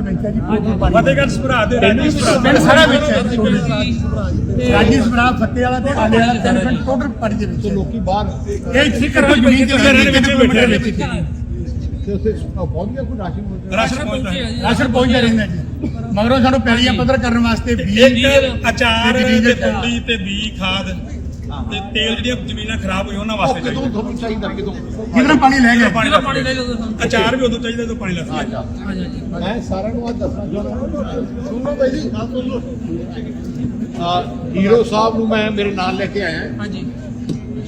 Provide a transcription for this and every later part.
ਦੇ ਵਿੱਚ ਹੈ ਜੀ ਫਤਿਹਗੜ੍ਹ ਸਭਰਾ ਦੇ ਰਾਜੀ ਸਭਰਾ ਸਾਰਾ ਵਿੱਚ ਹੈ। ਜੀ। ਰਾਜੀ ਸਭਰਾ ਫੱਤੇ ਵਾਲਾ ਤੇ ਆਲੇ ਵਾਲਾ ਤਿੰਨ ਪਿੰਡ ਟੋਟਲ ਪਾਣੀ ਦੇ ਵਿੱਚ ਲੋਕੀ ਬਾਹਰ ਇਹ ਇੱਥੇ ਕਰੋ ਜ਼ਮੀਨ ਦੇ ਰਹਿਣ ਵਿੱਚ ਬੈਠੇ ਵਿੱਚ। ਕੋਈ ਰਾਸ਼ਨ ਪਹੁੰਚ ਰਾਸ਼ਨ ਪਹੁੰਚਦਾ ਹੈ ਰਾਸ਼ਨ ਪਹੁੰਚਦਾ ਰਹਿੰਦਾ ਜੀ। ਮਗਰੋਂ ਸਾਨੂੰ ਪੈਲੀਆਂ ਪੱਧਰ ਕਰਨ ਵਾਸਤੇ ਬੀਜ ਅਚਾਰ ਤੇ ਤੇ ਬੀ ਖਾਦ। ਤੇ ਤੇਲ ਜਿਹੜੀਆਂ ਜ਼ਮੀਨਾਂ ਖਰਾਬ ਹੋਈਆਂ ਉਹਨਾਂ ਵਾਸਤੇ ਕਿਦੋਂ ਚਾਹੀਦਾ ਤੁਹਾਨੂੰ ਚਾਹੀਦਾ ਕਿਦੋਂ ਜਿੱਦਾਂ ਪਾਣੀ ਲੈ ਗਏ? ਪਾਣੀ ਦਾ ਪਾਣੀ ਲੈ ਅਚਾਰ ਵੀ ਉਦੋਂ ਚਾਹੀਦਾ ਜਦੋਂ ਪਾਣੀ ਲੱਗਦਾ ਅੱਛਾ। ਮੈਂ ਸਾਰਿਆਂ ਨੂੰ ਅੱਜ ਦੱਸਣਾ ਚਾਹੁੰਦਾ। ਸੁਣੋ ਬਾਈ ਜੀ ਗੱਲ ਸੁਣ ਲਓ। ਆ ਹੀਰੋ ਸਾਹਿਬ ਨੂੰ ਮੈਂ ਮੇਰੇ ਨਾਲ ਲੈ ਕੇ ਆਇਆ। ਹਾਂਜੀ।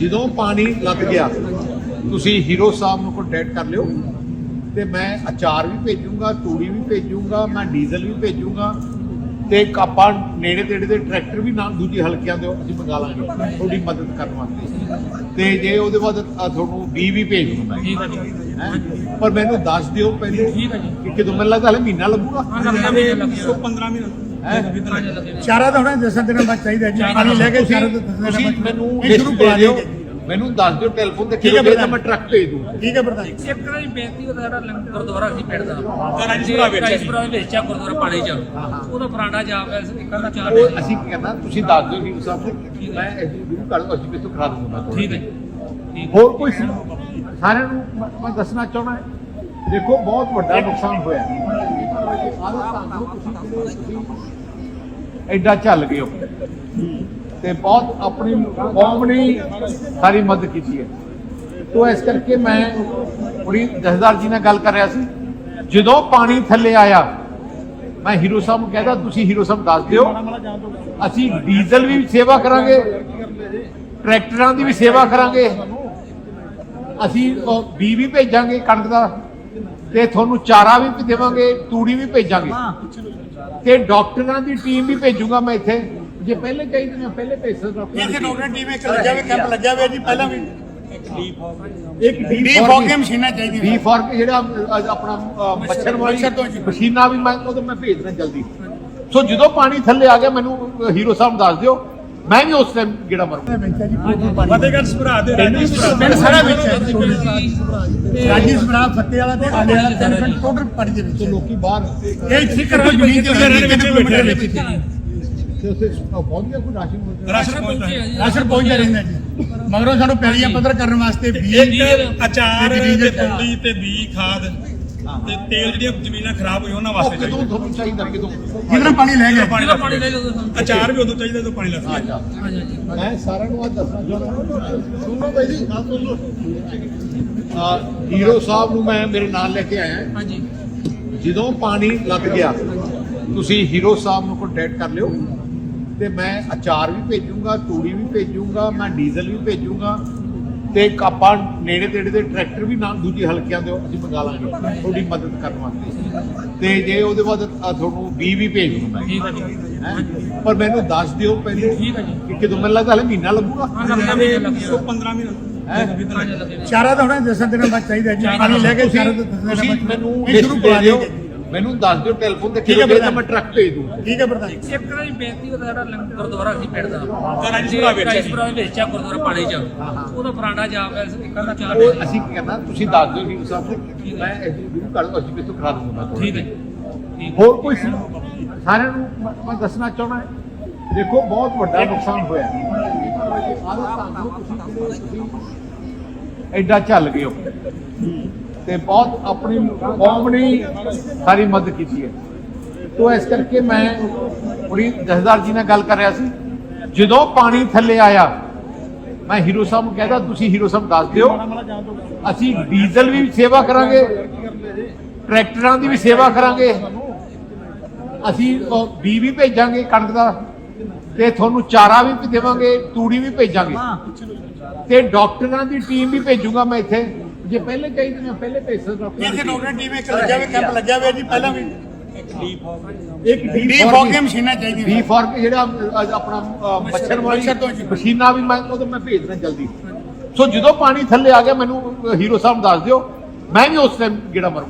ਜਦੋਂ ਪਾਣੀ ਲੱਗ ਗਿਆ ਤੁਸੀਂ ਹੀਰੋ ਸਾਹਿਬ ਨੂੰ ਕੰਟੈਕਟ ਕਰ ਲਿਓ। ਤੇ ਮੈਂ ਅਚਾਰ ਵੀ ਭੇਜੂੰਗਾ ਤੂੜੀ ਵੀ ਭੇਜੂੰਗਾ ਮੈਂ ਡੀਜ਼ਲ ਵੀ ਭੇਜੂੰਗਾ। ਤੇ ਆਪਾਂ ਨੇੜੇ ਤੇੜੇ ਦੇ ਟਰੈਕਟਰ ਵੀ ਨਾਲ ਦੂਜੇ ਹਲਕਿਆਂ ਦੇ ਅਸੀਂ ਮੰਗਾ ਲਾਂਗੇ ਤੁਹਾਡੀ ਮਦਦ ਕਰਨ ਵਾਸਤੇ। ਤੇ ਜੇ ਉਹਦੇ ਬਾਅਦ ਤੁਹਾਨੂੰ ਬੀ ਵੀ ਭੇਜ ਦੂੰਗਾ ਮੈਂ ਹੈਂ? ਪਰ ਮੈਨੂੰ ਦੱਸ ਦਿਓ ਪਹਿਲੇ ਕਿ ਕਿਦੋਂ ਮੈਨੂੰ ਲੱਗਦਾ ਹਲੇ ਮਹੀਨਾ ਲੱਗੂਗਾ। ਉਹ 15 ਮਹੀਨੇ ਹੈਂ? ਚਾਰਾ ਤਾਂ ਹੁਣ ਦਸਾਂ ਦਿਨਾਂ ਬਾਅਦ ਚਾਹੀਦਾ ਜੀ। ਪਾਣੀ ਲੈ ਕੇ ਚਾਰਾ ਤਾਂ ਦਸਾਂ ਦਿਨਾਂ ਤੁਸੀਂ ਬਾਅਦ ਮੈਨੂੰ ਇਹ ਸ਼ੁਰੂ ਕਰਾ ਦਿਓ। ਮੈਨੂੰ ਦੱਸ ਦਿਓ ਟੈਲੀਫੋਨ ਤੇ ਠੀਕ ਹੈ ਪ੍ਰਧਾਨ। ਮੈਂ ਟਰੱਕ ਭੇਜ ਦੂੰ। ਠੀਕ ਹੈ ਪ੍ਰਧਾਨ। ਇੱਕ ਤਰ੍ਹਾਂ ਦੀ ਬੇਨਤੀ ਉਹਦਾ ਸਾਡਾ ਲੰਗਰ ਗੁਰਦੁਆਰਾ ਸੀ ਪਿੰਡ ਦਾ। ਰਾਜਪੁਰਾ ਵਿੱਚ ਹੈ। ਜੀ। ਰਾਜਪੁਰਾ ਵਿੱਚ ਆ ਗੁਰਦੁਆਰਾ ਪਾਣੀ ਚ। ਉਹਦਾ ਪੁਰਾਣਾ ਜਾ ਪਿਆ ਸੀ ਇੱਕ ਦਾ ਚਾਰ ਉਹ ਅਸੀਂ ਕੀ ਕਰਨਾ ਤੁਸੀਂ ਦੱਸ ਦਿਓ ਜੀ ਸਾਹਿਬ ਨੂੰ ਮੈਂ ਇਹ ਗੁਰੂ ਕਰ ਅਸੀਂ ਕਿਤੋਂ ਕਰਾ ਦੂੰਗਾ ਠੀਕ ਹੈ। ਹੋਰ ਕੋਈ ਸੀ? ਸਾਰਿਆਂ ਨੂੰ ਮੈਂ- ਦੱਸਣਾ ਚਾਹਣਾ ਦੇਖੋ ਬਹੁਤ ਵੱਡਾ ਨੁਕਸਾਨ ਹੋਇਆ। ਐਡਾ ਚੱਲ ਹੋ। ਤੇ ਬਹੁਤ ਆਪਣੀ ਕੌਮ ਨੇ ਸਾਰੀ ਮਦਦ ਕੀਤੀ ਹੈ। ਤੋ ਇਸ ਕਰਕੇ ਮੈਂ ਬੜੀ ਜਸਦਾਰ ਜੀ ਨਾਲ ਗੱਲ ਕਰ ਰਿਹਾ ਸੀ। ਜਦੋਂ ਪਾਣੀ ਥੱਲੇ ਆਇਆ, ਮੈਂ ਹੀਰੋ ਸਾਹਿਬ ਨੂੰ ਕਹਿੰਦਾ ਤੁਸੀਂ ਹੀਰੋ ਸਾਹਿਬ ਦੱਸ ਦਿਓ। ਅਸੀਂ ਡੀਜ਼ਲ ਵੀ ਸੇਵਾ ਕਰਾਂਗੇ, ਟਰੈਕਟਰਾਂ ਦੀ ਵੀ ਸੇਵਾ ਕਰਾਂਗੇ। ਅਸੀਂ ਬੀ ਵੀ ਭੇਜਾਂਗੇ ਕਣਕ ਦਾ ਤੇ ਤੁਹਾਨੂੰ ਚਾਰਾ ਵੀ ਦੇਵਾਂਗੇ, ਤੂੜੀ ਵੀ ਭੇਜਾਂਗੇ। ਤੇ ਡਾਕਟਰਾਂ ਦੀ ਟੀਮ ਵੀ ਭੇਜੂਗਾ ਮੈਂ ਇੱਥੇ। ਜੇ ਪਹਿਲੇ ਚਾਹੀਦੇ ਨੇ ਪਹਿਲੇ ਭੇਜ ਸਕਦਾ ਇੱਥੇ ਡਾਕਟਰ ਟੀਮ ਇੱਕ ਲੱਗਿਆ ਹੋਇਆ ਕੈਂਪ ਲੱਗਿਆ ਹੋਇਆ ਜੀ ਪਹਿਲਾਂ ਵੀ। ਇੱਕ ਡੀ ਫੋਕਿੰਗ ਮਸ਼ੀਨਾਂ ਚਾਹੀਦੀਆਂ। ਵੀ ਫਾਰ ਜਿਹੜਾ ਅ, ਆਪਣਾ ਅ, ਮੱਛਰ ਵਾਲੀ ਮੱਛਰ ਤੋਂ ਜੀ। ਮਸ਼ੀਨਾਂ ਵੀ ਮੈਂ ਉਹ ਮੈਂ ਭੇਜਣਾ ਜਲਦੀ। ਸੋ ਜਦੋਂ ਪਾਣੀ ਥੱਲੇ ਆ ਗਿਆ ਮੈਨੂੰ ਅ, ਹੀਰੋ ਸਾਹਿਬ ਦੱਸ ਦਿਓ। ਮੈਂ ਵੀ ਉਸ ਟਾਈਮ ਗੇੜਾ ਮਾਰੂੰਗਾ। ਫਤਿਹਗੜ੍ਹ ਸਭਰਾ ਦੇ ਰਾਜੀ ਸਭਰਾ ਪਿੰਡ ਸਾਰਾ ਵਿੱਚ ਹੈ। ਰਾਜੀ ਸਭਰਾ ਫੱਤੇ ਵਾਲਾ ਤੇ ਆਲੇ ਵਾਲਾ ਤਿੰਨ ਪਿੰਡ ਟੋਟਲ ਪਾਣੀ ਦੇ ਵਿੱਚ। ਤੇ ਲੋਕੀ ਬਾਹਰ ਇਹ ਇੱਥੇ ਕਰੋ ਜ਼ਮੀਨ ਦੇ ਰਹਿਣ ਵਿੱਚ ਹੀ। ਤੇ ਉੱਥੇ ਪਹੁੰਚ ਗਿਆ ਕੋਈ ਰਾਸ਼ਨ ਪਹੁੰਚ ਰਾਸ਼ਨ ਪਹੁੰਚਦਾ। ਹੈ ਰਾਸ਼ਨ ਪਹੁੰਚਦਾ ਰਹਿੰਦਾ ਜੀ। ਮਗਰੋਂ ਸਾਨੂੰ ਪੈਲੀਆਂ ਪੱਧਰ ਕਰਨ ਵਾਸਤੇ ਬੀਜ ਇੱਕ ਅਚਾਰ ਤੇ ਤੇ ਡੀਜ਼ਲ ਤੂੜੀ ਤੇ ਬੀ ਖਾਦ ਤੇ ਤੇਲ ਜਿਹੜੀਆਂ ਜ਼ਮੀਨਾਂ ਖਰਾਬ ਹੋਈਆਂ ਉਹਨਾਂ ਵਾਸਤੇ ਕਿਦੋਂ ਚਾਹੀਦਾ। ਤੁਹਾਨੂੰ ਚਾਹੀਦਾ ਕਿਦੋਂ? ਜਿੱਦਾਂ ਪਾਣੀ ਲੈ ਗਏ ਪਾਣੀ ਇਹਦਾ ਪਾਣੀ ਲੈ ਲਓ ਅਚਾਰ ਵੀ ਉਦੋਂ ਚਾਹੀਦਾ ਜਦੋਂ ਪਾਣੀ ਲੱਗਦਾ ਅੱਛਾ। ਹਾਂਜੀ ਮੈਂ ਸਾਰਿਆਂ ਨੂੰ ਅੱਜ ਦੱਸਣਾ ਚਾਹੁੰਦਾ ਸੁਣੋ ਬਾਈ ਜੀ ਗੱਲ ਸੁਣ ਲਓ। ਆ ਹੀਰੋ ਸਾਹਿਬ ਨੂੰ ਮੈਂ ਮੇਰੇ ਨਾਲ ਲੈ ਕੇ ਆਇਆ। ਹਾਂਜੀ। ਜਦੋਂ ਪਾਣੀ ਲੱਗ ਗਿਆ ਤੁਸੀਂ ਹੀਰੋ ਸਾਹਿਬ ਨੂੰ ਕੰਟੈਕਟ ਕਰ ਲਿਓ। ਤੇ ਮੈਂ ਅਚਾਰ ਵੀ ਭੇਜੂੰਗਾ ਤੂੜੀ ਵੀ ਭੇਜੂੰਗਾ ਮੈਂ ਡੀਜ਼ਲ ਵੀ ਭੇਜੂੰਗਾ ਤੇ ਆਪਾਂ ਨੇੜੇ ਤੇੜੇ ਦੇ ਟਰੈਕਟਰ ਵੀ ਨਾਲ ਦੂਜੇ ਹਲਕਿਆਂ ਦੇ ਅਸੀਂ ਮੰਗਾ ਲਾਂਗੇ ਤੁਹਾਡੀ ਮਦਦ ਕਰਨ ਵਾਸਤੇ। ਤੇ ਜੇ ਉਹਦੇ ਬਾਅਦ ਤੁਹਾਨੂੰ ਬੀ ਵੀ ਭੇਜ ਦੂੰਗਾ ਮੈਂ। ਠੀਕ ਹੈ ਜੀ। ਹੈਂ? ਪਰ ਮੈਨੂੰ ਦੱਸ ਦਿਓ ਪਹਿਲੇ ਠੀਕ ਹੈ ਜੀ। ਕਿ ਕਿਦੋਂ ਮੈਨੂੰ ਲੱਗਦਾ ਹਲੇ ਮਹੀਨਾ ਲੱਗੂਗਾ। ਹਾਂ ਲੱਗਦਾ ਵੀ ਲੱਗਿਆ ਉਹ 15 ਮਹੀਨੇ ਚਾਰਾ ਤਾਂ ਹੁਣ ਦਸਾਂ ਦਿਨਾਂ ਬਾਅਦ ਚਾਹੀਦਾ ਜੀ। ਪਾਣੀ ਲੈ ਕੇ ਚਾਰਾ ਤਾਂ ਮੈਨੂੰ ਸ਼ੁਰੂ ਕਰਾ ਦਿਓ। ਮੈਨੂੰ ਦੱਸ ਦਿਓ ਟੈਲੀਫੋਨ ਤੇ ਹੈ ਕਿਹੜੇ ਪ੍ਰਧਾਨ। ਮੈਂ ਟਰੱਕ ਭੇਜ ਦੂੰ ਠੀਕ ਹੈ ਪ੍ਰਧਾਨ। ਇੱਕ ਤਰ੍ਹਾਂ ਦੀ ਬੇਨਤੀ ਉਹਦਾ ਸਾਡਾ ਲੰਗਰ ਗੁਰਦੁਆਰਾ ਸੀ ਪਿੰਡ ਦਾ। ਰਾਜਪੁਰਾ ਵਿੱਚ ਹੈ ਜੀ। ਰਾਜਪੁਰਾ ਵਿੱਚ ਆ ਗੁਰਦੁਆਰਾ ਪਾਣੀ ਚ। ਉਹਦਾ ਪੁਰਾਣਾ ਜਾ ਪਿਆ ਸੀ ਇੱਕ ਦਾ ਚਾਰ ਉਹ ਅਸੀਂ ਕੀ ਕਰਨਾ ਤੁਸੀਂ ਦੱਸ ਦਿਓ ਜੀ ਸਾਹਿਬ ਨੂੰ ਮੈਂ ਇਹ ਗੁਰੂ ਕਰ ਅਸੀਂ ਕਿਤੋਂ ਕਰਾ ਦੂੰਗਾ ਠੀਕ ਹੈ। ਹੋਰ ਕੋਈ ਸੀ? ਸਾਰਿਆਂ ਨੂੰ ਮੈਂ- ਦੱਸਣਾ ਚਾਹਣਾ ਦੇਖੋ ਬਹੁਤ ਵੱਡਾ ਨੁਕਸਾਨ ਹੋਇਆ। ਆਹ ਤੁਹਾਨੂੰ ਤੁਸੀਂ ਐਡਾ ਚੱਲ ਗਏ ਹੋ। ਤੇ ਬਹੁਤ ਆਪਣੀ ਕੌਮ ਨੇ ਸਾਰੀ ਮਦਦ ਕੀਤੀ ਹੈ। ਤੋ ਇਸ ਕਰਕੇ ਮੈਂ ਬੜੀ ਜਸਦਾਰ ਜੀ ਨਾਲ ਗੱਲ ਕਰ ਰਿਹਾ ਸੀ। ਜਦੋਂ ਪਾਣੀ ਥੱਲੇ ਆਇਆ, ਮੈਂ ਹੀਰੋ ਸਾਹਿਬ ਨੂੰ ਕਹਿੰਦਾ ਤੁਸੀਂ ਹੀਰੋ ਸਾਹਿਬ ਦੱਸ ਦਿਓ, ਅਸੀਂ ਡੀਜ਼ਲ ਵੀ ਸੇਵਾ ਕਰਾਂਗੇ, ਟਰੈਕਟਰਾਂ ਦੀ ਵੀ ਸੇਵਾ ਕਰਾਂਗੇ, ਅਸੀਂ ਬੀ ਵੀ ਭੇਜਾਂਗੇ ਕਣਕ ਦਾ, ਤੇ ਤੁਹਾਨੂੰ ਚਾਰਾ ਵੀ ਦੇਵਾਂਗੇ, ਤੂੜੀ ਵੀ ਭੇਜਾਂਗੇ, ਤੇ ਡਾਕਟਰਾਂ ਦੀ ਟੀਮ ਵੀ ਭੇਜੂਗਾ ਮੈਂ ਇੱਥੇ। ਜੇ ਪਹਿਲੇ ਚਾਹੀਦੇ ਨੇ ਪਹਿਲੇ ਭੇਜ ਸਕਦਾ ਇੱਥੇ ਡਾਕਟਰ ਟੀਮ ਇੱਕ ਲੱਗਿਆ ਹੋਇਆ ਕੈਂਪ ਲੱਗਿਆ ਹੋਇਆ ਜੀ ਪਹਿਲਾਂ ਵੀ। ਇੱਕ ਡੀ ਫੋਕਿੰਗ ਮਸ਼ੀਨਾਂ ਚਾਹੀਦੀਆਂ ਵੀ ਫਾਰ ਜਿਹੜਾ ਆਪਣਾ ਮੱਛਰ ਵਾਲੀ। ਮਸ਼ੀਨਾਂ ਵੀ ਮੈਂ ਉਹ ਮੈਂ ਭੇਜਣਾ ਜਲਦੀ। ਸੋ ਜਦੋਂ ਪਾਣੀ ਥੱਲੇ ਆ ਗਿਆ ਮੈਨੂੰ ਹੀਰੋ ਸਾਹਿਬ ਦੱਸ ਦਿਓ। ਮੈਂ ਵੀ ਉਸ ਟਾਈਮ ਗੇੜਾ ਮਾਰੂੰਗਾ।